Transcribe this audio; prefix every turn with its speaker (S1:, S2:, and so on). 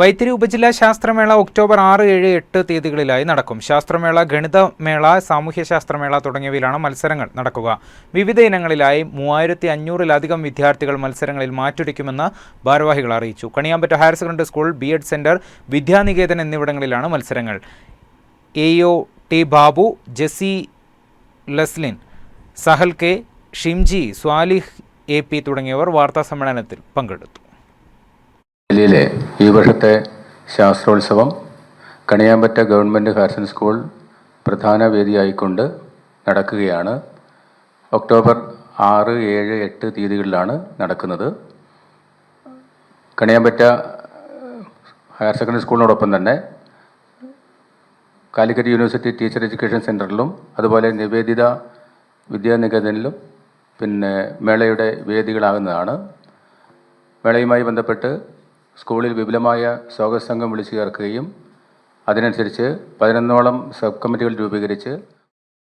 S1: വൈത്തിരി ഉപജില്ലാ ശാസ്ത്രമേള ഒക്ടോബർ ആറ് ഏഴ് എട്ട് തീയതികളിലായി നടക്കും. ശാസ്ത്രമേള ഗണിതമേള സാമൂഹ്യശാസ്ത്രമേള തുടങ്ങിയവയിലാണ് മത്സരങ്ങൾ നടക്കുക. വിവിധ ഇനങ്ങളിലായി മൂവായിരത്തി അഞ്ഞൂറിലധികം വിദ്യാർത്ഥികൾ മത്സരങ്ങളിൽ മാറ്റുരയ്ക്കുമെന്ന് ഭാരവാഹികൾ അറിയിച്ചു. Kaniyambetta higher secondary school B Ed centre Vidyaniketan എന്നിവിടങ്ങളിലാണ് മത്സരങ്ങൾ. A O T Babu Jessy Leslin Sahal K Shimji Swalih A P തുടങ്ങിയവർ വാർത്താസമ്മേളനത്തിൽ പങ്കെടുത്തു.
S2: ജില്ലയിലെ ഈ വർഷത്തെ ശാസ്ത്രോത്സവം Kaniyambetta government higher secondary school പ്രധാന വേദിയായിക്കൊണ്ട് നടക്കുകയാണ്. ഒക്ടോബർ ആറ് ഏഴ് എട്ട് തീയതികളിലാണ് നടക്കുന്നത്. കണിയാമ്പറ്റ ഹയർ സെക്കൻഡറി സ്കൂളിനോടൊപ്പം തന്നെ കാലിക്കറ്റ് യൂണിവേഴ്സിറ്റി ടീച്ചർ എഡ്യൂക്കേഷൻ സെന്ററിലും അതുപോലെ നിവേദിത വിദ്യാനികേതനിലും പിന്നെ മേളയുടെ വേദികളാകുന്നതാണ്. മേളയുമായി ബന്ധപ്പെട്ട് സ്കൂളിൽ വിപുലമായ സ്വാഗത സംഘം വിളിച്ചു ചേർക്കുകയും അതിനനുസരിച്ച് പതിനൊന്നോളം സബ് കമ്മിറ്റികൾ രൂപീകരിച്ച്